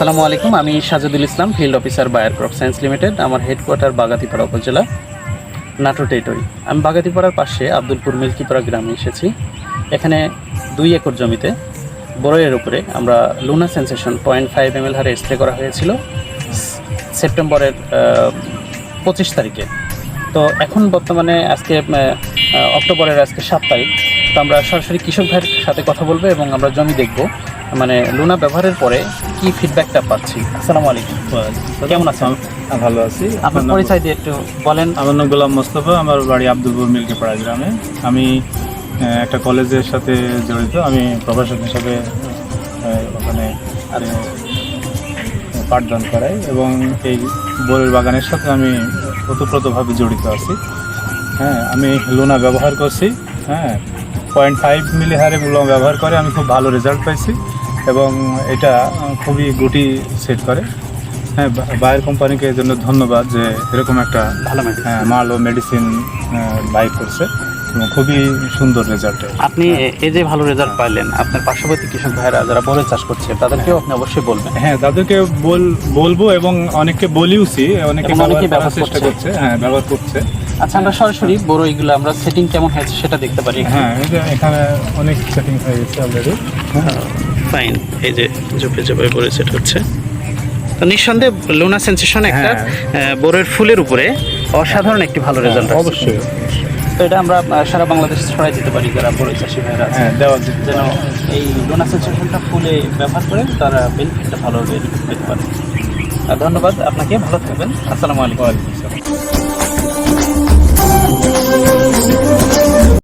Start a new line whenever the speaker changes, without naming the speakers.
আসসালামু আলাইকুম, আমি Sajedul Islam, field officer Bayer crop science limited, আমার হেডকোয়ার্টার বাগাতিপাড়া উপজেলা নাটো টেরিটরি আমি বাগাতিপাড়ার পাশে আব্দুলপুর মিল্কিপাড়া গ্রামে এসেছি। এখানে দুই একর জমিতে বড়ইয়ের উপরে আমরা Luna sensation point five M L হারে স্প্রে করা হয়েছিল সেপ্টেম্বরের পঁচিশ তারিখে। তো এখন বর্তমানে আজকে অক্টোবরের আজকে সাত তারিখ। তো আমরা সরাসরি কৃষক ভাইয়ের সাথে কথা বলব এবং আমরা জমি দেখব। মানে লুনা ব্যবহারের পরে কি ফিডব্যাকটা পাচ্ছি? আসসালামু আলাইকুম। কেমন আছেন?
ভালো আছি।
আপনার পরিচয় দিয়ে একটু বলেন।
আমার নাম গোলাম মোস্তফা আমার বাড়ি আব্দুলপুর মিল্কিপাড়া গ্রামে। আমি একটা কলেজের সাথে জড়িত। আমি প্রভাষক হিসাবে ওখানে আর পাঠদান করাই এবং এই বইয়ের বাগানের সাথে আমি ওতপ্রোতভাবে জড়িত আছি। হ্যাঁ আমি লোনা ব্যবহার করছি। হ্যাঁ পয়েন্ট ফাইভ মিলি হারে লোনা ব্যবহার করে আমি খুব ভালো রেজাল্ট পাইছি। এবং এটা খুবই গুটি সেট করে। হ্যাঁ বা- বায়ার কোম্পানিকে এর জন্য ধন্যবাদ যে এরকম একটা
ভালো
হ্যাঁ, মাল ও মেডিসিন বাই করছে। খুবই সুন্দর রেজাল্ট
আপনি এই যে ভালো রেজাল্ট পাইলেন আপনার পার্শ্ববর্তী কৃষক ভাইরা যারা বড় চাষ করছে তাদেরকেও আপনি অবশ্যই বলবেন।
হ্যাঁ তাদেরকে বল বলব এবং অনেককে বলিওছি অনেকে
এবং অনেকেই
ব্যবহার চেষ্টা
করছে।
হ্যাঁ ব্যবহার করছে।
আচ্ছা আমরা সরাসরি বড় এইগুলো আমরা সেটিং কেমন হয়েছে সেটা দেখতে পারি
হ্যাঁ এখানে অনেক সেটিং হয়ে গেছে অলরেডি
ফাইন এই যে জপে জপে বড় সেট হচ্ছে। তো নিঃসন্দেহে লুনা সেন্সেশন একটা বোরের ফুলের উপরে অসাধারণ একটি ভালো রেজাল্ট
অবশ্যই।
তো এটা আমরা সারা বাংলাদেশে ছড়াই দিতে পারি যারা বড় চাষি ভাইরা
হ্যাঁ দেওয়া
যেন এই লুনা সেন্সেশনটা ফুলে ব্যবহার করে তারা বেনিফিটটা ভালোভাবে পেতে পারে। ধন্যবাদ আপনাকে ভালো থাকবেন। আসসালামু আলাইকুম।